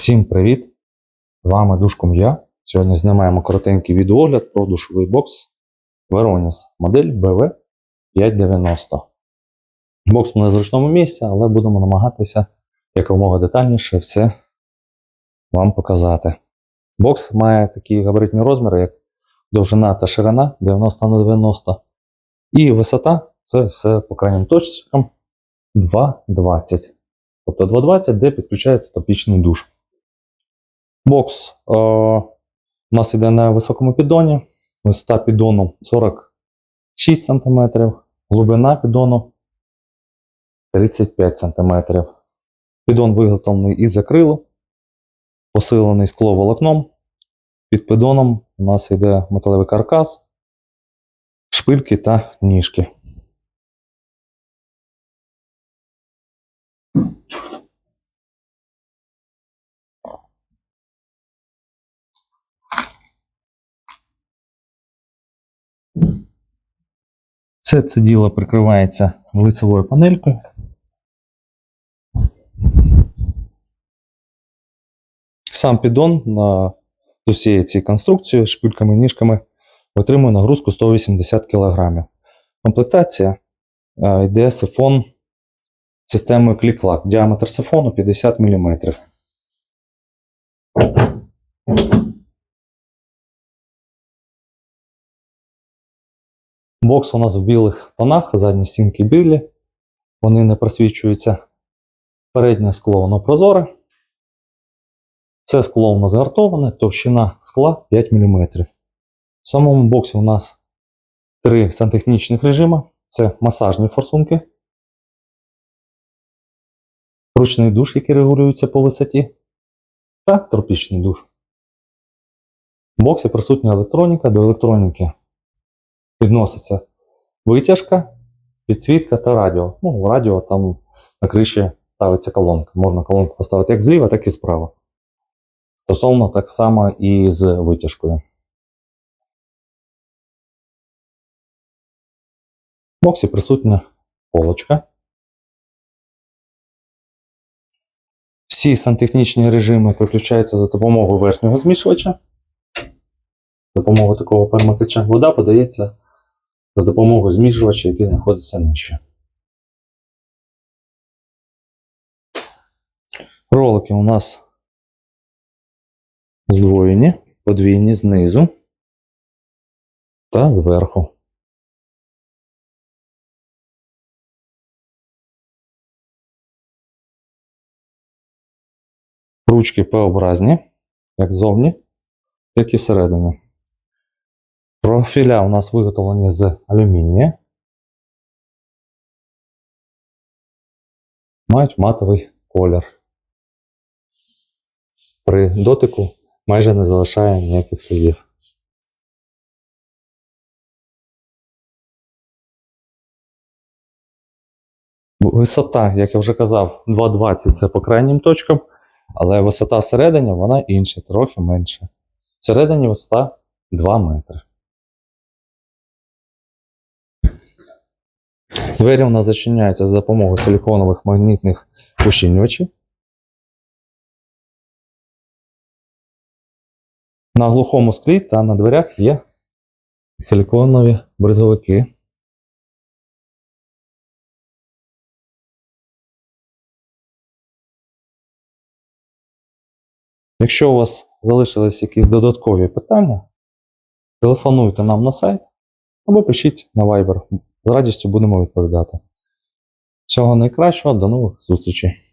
Всім привіт! З вами Душком я. Сьогодні знімаємо коротенький відеогляд про душовий бокс Veronis, модель BV590. Бокс на незручному місці, але будемо намагатися якомога детальніше все вам показати. Бокс має такі габаритні розміри, як довжина та ширина 90 на 90 і висота це все по крайнім точкам 2,20. Тобто 2,20, де підключається топічний душ. Бокс е, у нас йде на високому піддоні. Висота піддону 46 см, глибина піддону 35 см. Піддон виготовлений із акрилу, посилений скловолокном. Під піддоном у нас йде металевий каркас, шпильки та ніжки. Все це діло прикривається лицевою панелькою. Сам піддон на з усією цією конструкцією, шпильками ніжками витримує нагрузку 180 кг. Комплектація е, йде сифон системою клік-лак. Діаметр сифону 50 мм. Бокс у нас в білих тонах, задні стінки білі, вони не просвічуються. Переднє скло воно прозоре. Це скло у нас гартоване, товщина скла 5 мм. В самому боксі у нас три сантехнічних режими: це масажні форсунки, ручний душ, який регулюється по висоті, та тропічний душ. В боксі присутня електроніка до електроніки відноситься витяжка, підсвітка та радіо. Ну, радіо там на криші ставиться колонка. Можна колонку поставити як зліва, так і справа. Стосовно так само і з витяжкою. В боксі присутня полочка. Всі сантехнічні режими виключаються за допомогою верхнього змішувача. За допомогою такого перемикача. Вода подається за допомогою змішувача, який знаходиться нижче. Ролики у нас здвоєні, подвійні знизу та зверху. Ручки П-образні, як ззовні, так і всередині. Профіля у нас виготовлені з алюмінія. Мають матовий колір. При дотику майже не залишає ніяких слідів. Висота, як я вже казав, 2,20 це по крайнім точкам, але висота всередині вона інша, трохи менша. Всередині висота 2 метри. Двері у нас зачиняються за допомогою силіконових магнітних ущільнювачів. На глухому склі та на дверях є силіконові бризовики. Якщо у вас залишились якісь додаткові питання, телефонуйте нам на сайт або пишіть на Viber. З радістю будемо відповідати. Всього найкращого, до нових зустрічей!